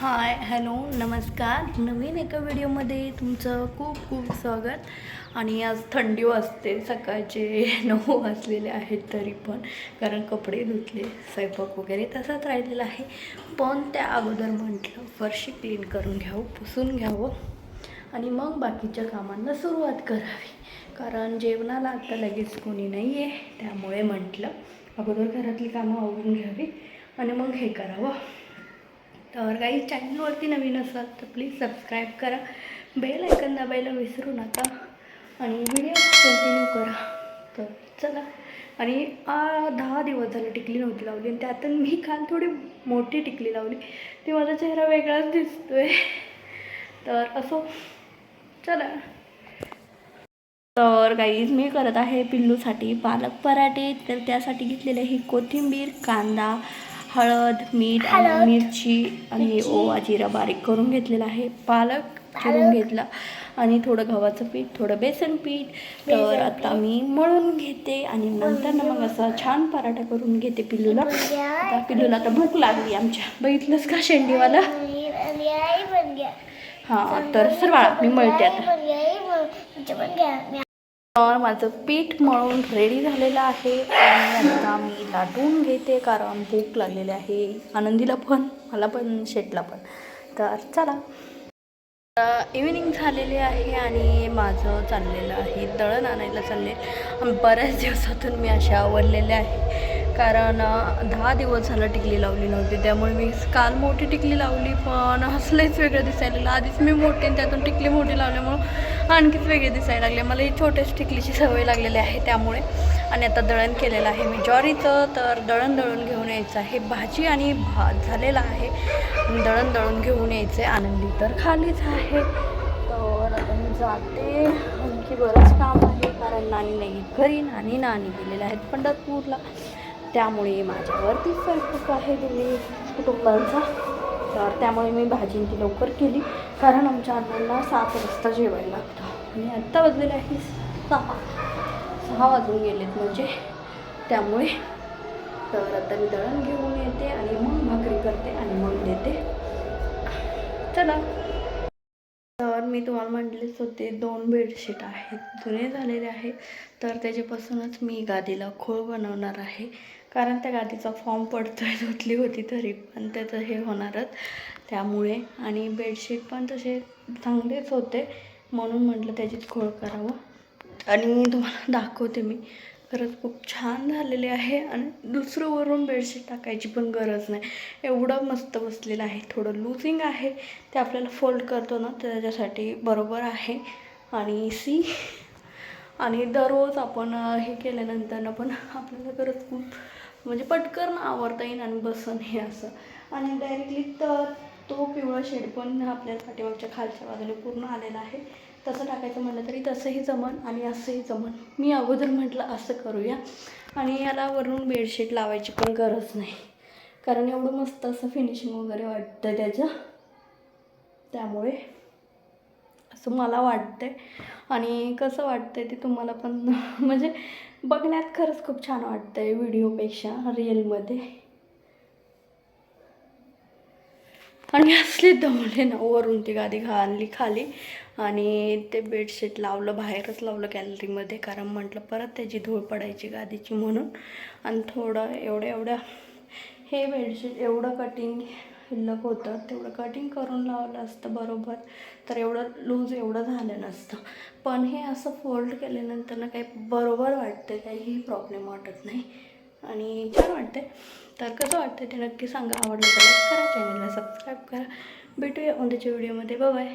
Hi hello नमस्कार. नवीन एका व्हिडिओमध्ये तुमचं खूप खूप स्वागत. आणि आज थंडी वाजते सकाळचे नऊ वाजलेले आहेत तरी पण कारण कपडे धुतले स्वयंपाक वगैरे तसाच राहिलेला आहे. पण त्या अगोदर म्हटलं फरशी क्लीन करून घ्यावं पुसून घ्यावं. आणि मग बाकीच्या कामांना सुरुवात करावी. कारण जेवणाला आता लगेच कोणी नाही आहे त्यामुळे म्हटलं अगोदर घरातली कामं आवरून घ्यावी. आणि मग हे करावं. तर काही चॅनलवरती नवीन असाल तर प्लीज सबस्क्राईब करा. बेल ऐकन दाबायला विसरू नका. आणि व्हिडिओ कंटिन्यू करा. तर चला. आणि दहा दिवस झाले टिकली नव्हती लावली. आणि त्यातून मी काल थोडी मोठी टिकली लावली. ती माझा चेहरा वेगळाच दिसतोय. तर असो. चला. तर गाईज मी करत आहे पिल्लूसाठी पालक पराठे. तर त्यासाठी घेतलेले ही कोथिंबीर कांदा हळद मीठ आणि मिरची आणि ओवा जिरा बारीक करून घेतलेला आहे पालक चिरून घेतला आणि थोडं गव्हाचं पीठ थोडं बेसन पीठ तर आता मी मळून घेते आणि नंतर ना मग असा छान पराठा करून घेते पिल्लूला आता पिल्लूला आता भूक लागली आमच्या बघितलंच का शेंडीवाला हां तर सर बाळा मी मळते आता तर माझं पीठ मळून रेडी झालेलं आहे आणि आता मी लाटून घेते कारण भूक लागलेली आहे. आनंदीला पण मला पण शेटला पण. तर चला. इव्हिनिंग झालेली आहे आणि माझं चाललेलं आहे दळण आणायला चालले. बऱ्याच दिवसातून मी अशा आवडलेल्या आहे. कारण दहा दिवस झालं टिकली लावली नव्हती. त्यामुळे मी काल मोठी टिकली लावली पण हसलेच वेगळं दिसायला लागलं. आधीच मी मोठी आणि त्यातून टिकली मोठी लावल्यामुळं आणखीच वेगळे दिसायला लागले. मला ही छोट्याच टिकलीची सवय लागलेली आहे त्यामुळे. आणि आता दळण केलेलं आहे मी. ज्वारीचं तर दळण दळून घेऊन यायचं आहे. भाजी आणि भात झालेला आहे. दळण दळून घेऊन यायचं आहे आनंदी तर खालीच आहे. तर आता मी जाते. आणखी बरंच काम आहे. कारण नानी नाही. घरी नानी नानी गेलेल्या आहेत पंढरपूरला. त्यामुळे माझ्यावरती स्वयंपाक आहे तुम्ही कुटुंबांचा. तर त्यामुळे मी भाजींची लवकर केली कारण आमच्या अण्णांना सात वाजता जेवायला लागतं. आणि आत्ता वाजलेले आहे सहा. सहा वाजून गेलेत म्हणजे. त्यामुळे तर आता मी दळण घेऊन येते आणि मग भाकरी करते आणि मग देते. चला. तर मी तुम्हाला म्हटलेच होते दोन बेडशीट आहेत जुने झालेले आहेत तर त्याच्यापासूनच मी गादीला खोळ बनवणार आहे. कारण त्या गादीचा फॉर्म पडतो आहे धुतली होती तरी पण त्याचं हे होणारच. त्यामुळे आणि बेडशीट पण तसे चांगलेच होते. म्हणून म्हटलं त्याचीच खोळ करावं. आणि तुम्हाला दाखवते मी. खरंच खूप छान झालेले आहे आणि दुसरं वरून बेडशीट टाकायची पण गरज नाही. एवढं मस्त बसलेलं आहे. थोडं लूजिंग आहे. ते आपल्याला फोल्ड करतो ना तर त्याच्यासाठी बरोबर आहे. आणि सी आणि दररोज आपण हे केल्यानंतरनं पण आपल्याला खरंच खूप म्हणजे पटकन आवरता येईल आणि बसन हे असं. आणि डायरेक्टली तर तो पिवळा शेड पण आपल्याला पाठीमागच्या खालच्या बाजूने पूर्ण आलेला आहे. तसं टाकायचं म्हटलं तरी तसंही जमन आणि असंही जमन. मी अगोदर म्हटलं असं करूया. आणि याला वरून बेडशीट लावायची पण गरज नाही. कारण एवढं मस्त असं फिनिशिंग वगैरे वाटतं त्याचं. त्यामुळे असं मला वाटतंय. आणि कसं वाटतंय ते तुम्हाला पण म्हणजे बघण्यात खरंच खूप छान वाटतंय व्हिडिओपेक्षा रिअलमध्ये आणि असले दमले ना वरून ती गादी घा आणली खाली. आणि ते बेडशीट लावलं बाहेरच लावलं गॅलरीमध्ये कारण म्हटलं परत त्याची धूळ पडायची गादीची म्हणून. आणि थोडं एवढं एवढं हे बेडशीट एवढं कटिंग शिल्लक होतं. तेवढं कटिंग करून लावलं असतं बरोबर. तर एवढं लूज एवढं झालं नसतं. पण हे असं फोल्ड केल्यानंतर ना काही बरोबर वाटतं काहीही प्रॉब्लेम वाटत नाही. आणि छान वाटते तर कसं वाटतं ते नक्की सांगा. आवडलं तर लाईक करा चॅनलला सबस्क्राईब करा. भेटूया उद्याच्या व्हिडिओमध्ये बाय